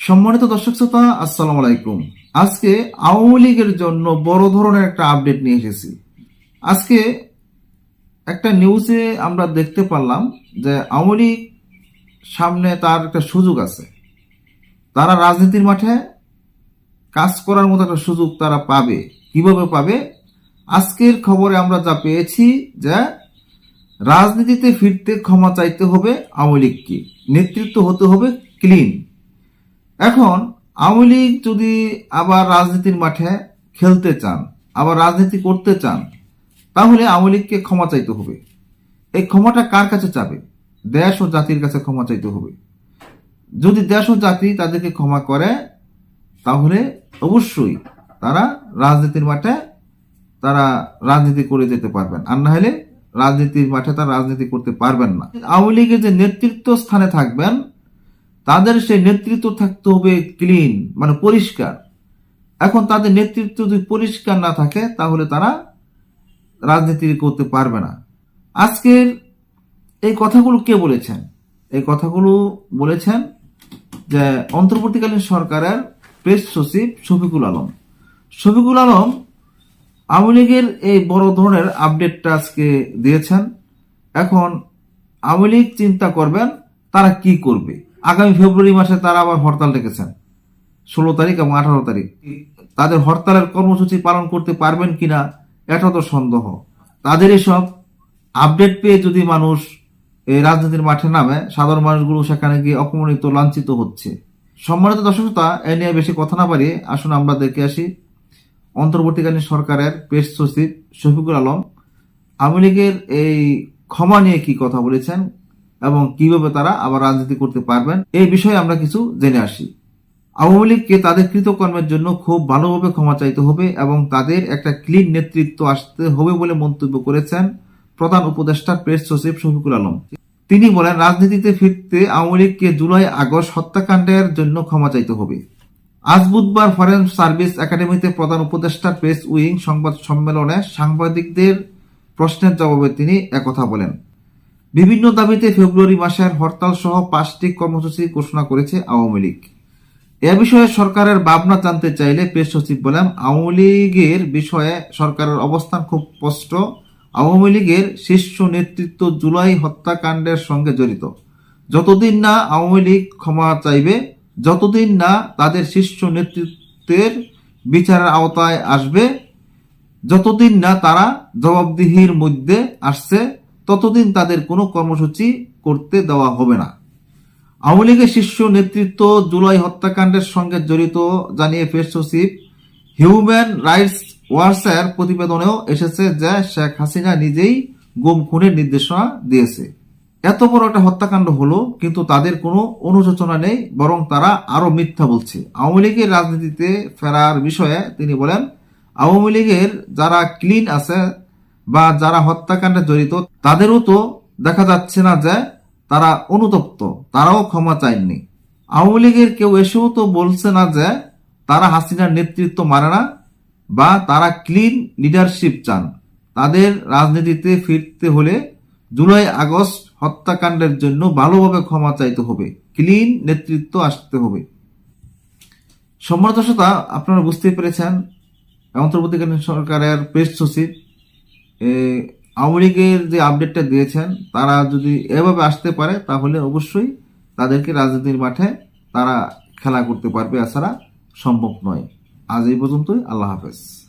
সম্মানিত দর্শক শ্রোতা, আসসালামু আলাইকুম। আজকে আওয়ামী লীগের জন্য বড় ধরনের একটা আপডেট নিয়ে এসেছি। আজকে একটা নিউজে আমরা দেখতে পারলাম যে আওয়ামী লীগ সামনে তার একটা সুযোগ আছে। তারা রাজনীতির মাঠে কাজ করার মতো একটা সুযোগ তারা পাবে। কীভাবে পাবে? আজকের খবরে আমরা যা পেয়েছি যে রাজনীতিতে ফিরতে ক্ষমা চাইতে হবে আওয়ামী লীগকে। নেতৃত্ব হতে হবে ক্লিন এখন আওয়ামী লীগ যদি আবার রাজনীতির মাঠে খেলতে চান, আবার রাজনীতি করতে চান, তাহলে আওয়ামী লীগকে ক্ষমা চাইতে হবে। এই ক্ষমাটা কার কাছে চাবে? দেশ ও জাতির কাছে ক্ষমা চাইতে হবে। যদি দেশ ও জাতি তাদেরকে ক্ষমা করে, তাহলে অবশ্যই তারা রাজনীতির মাঠে, তারা রাজনীতি করে যেতে পারবেন। আর না হলে রাজনীতির মাঠে তারা রাজনীতি করতে পারবেন না। আওয়ামী লীগের যে নেতৃত্ব স্থানে থাকবেন তাদের সেই নেতৃত্ব থাকতে হবে ক্লিন মানে পরিষ্কার। এখন তাদের নেতৃত্ব যদি পরিষ্কার না থাকে, তাহলে তারা রাজনীতি করতে পারবে না। আজকের এই কথাগুলো কে বলেছেন? এই কথাগুলো বলেছেন যে অন্তর্বর্তীকালীন সরকারের প্রেস সচিব শফিকুল আলম। শফিকুল আলম আওয়ামী লীগের এই বড় ধরনের আপডেটটা আজকে দিয়েছেন। এখন আওয়ামী লীগ চিন্তা করবেন, তারা কি করবে? আগামী ফেব্রুয়ারি মাসে তারা আবার হরতাল ডেকেছেন। ষোলো তারিখ এবং আঠারো তারিখ। তাদের হরতালের কর্মসূচি পালন করতে পারবেন কিনা, এটা তো সন্দেহ। তাদের এসব আপডেট পেয়ে যদি মানুষ এই রাজনীতির মাঠে নামে, সাধারণ মানুষগুলো সেখানে গিয়ে অপমানিত, লাঞ্ছিত হচ্ছে। সম্মানিত দর্শকতা এ নিয়ে বেশি কথা না বাড়িয়ে আসুন আমরা দেখে আসি অন্তর্বর্তীকালীন সরকারের প্রেস সচিব শফিকুল আলম। আওয়ামী লীগের এই ক্ষমা নিয়ে কি কথা বলেছেন এবং কীভাবে তারা আবার রাজনীতি করতে পারবেন, এই বিষয়ে আমরা কিছু জেনে আসি। আওয়ামী লীগকে তাদের কৃতকর্মের জন্য খুব ভালোভাবে ক্ষমা চাইতে হবে এবং তাদের একটা ক্লিন নেতৃত্ব আসতে হবে বলে মন্তব্য করেছেন প্রধান উপদেষ্টা প্রেস সচিব শফিকুল আলম। তিনি বলেন, রাজনীতিতে ফিরতে আওয়ামী লীগকে জুলাই, আগস্ট হত্যাকাণ্ডের জন্য ক্ষমা চাইতে হবে। আজ বুধবার ফরেন সার্ভিস একাডেমিতে প্রধান উপদেষ্টা প্রেস উইং সংবাদ সম্মেলনে সাংবাদিকদের প্রশ্নের জবাবে তিনি একথা বলেন। বিভিন্ন দাবিতে ফেব্রুয়ারি মাসের হরতাল সহ পাঁচটি কর্মসূচি ঘোষণা করেছে আওয়ামী লীগ। এ বিষয়ে সরকারের ভাবনা জানতে চাইলে প্রেস সচিব বলেন, আওয়ামী লীগের বিষয়ে সরকারের অবস্থান খুব স্পষ্ট। আওয়ামী লীগের শীর্ষ নেতৃত্ব জুলাই হত্যাকাণ্ডের সঙ্গে জড়িত। যতদিন না আওয়ামী লীগ ক্ষমা চাইবে, যতদিন না তাদের শীর্ষ নেতৃত্বের বিচারের আওতায় আসবে, যতদিন না তারা জবাবদিহির মধ্যে আসছে ততদিন তাদের কোনো কর্মসূচি করতে দেওয়া হবে না। আওয়ামী লীগের শীর্ষ নেতৃত্ব জুলাই হত্যাকাণ্ডের সঙ্গে জড়িত জানিয়ে প্রেস সচিব হিউম্যান রাইটস ওয়াচের প্রতিবেদনেও এসেছে যে শেখ হাসিনা নিজেই গুম খুনের নির্দেশনা দিয়েছে। এত বড় একটা হত্যাকাণ্ড হলো, কিন্তু তাদের কোনো অনুশোচনা নেই, বরং তারা আরও মিথ্যা বলছে। আওয়ামী লীগের রাজনীতিতে ফেরার বিষয়ে তিনি বলেন, আওয়ামী লীগের যারা ক্লিন আছে বা যারা হত্যাকাণ্ডে জড়িত, তাদেরও তো দেখা যাচ্ছে না যে তারা অনুতপ্ত, তারাও ক্ষমা চায়নি। আওয়ামী লীগের কেউ এসেও তো বলছে না যে তারা হাসিনার নেতৃত্ব মানে না বা তারা ক্লিন লিডারশিপ চান। তাদের রাজনীতিতে ফিরতে হলে জুলাই, আগস্ট হত্যাকাণ্ডের জন্য ভালোভাবে ক্ষমা চাইতে হবে ক্লিন নেতৃত্ব আসতে হবে। সম্মানিত আপনারা বুঝতেই পেরেছেন অন্তর্বর্তীকালীন সরকারের প্রেস সচিব আওয়ামী লীগের যে আপডেটটা দিয়েছেন, তারা যদি এভাবে আসতে পারে, তাহলে অবশ্যই তাদেরকে রাজনীতির মাঠে তারা খেলা করতে পারবে, এছাড়া সম্ভব নয়। আজ এই পর্যন্তই, আল্লাহ হাফেজ।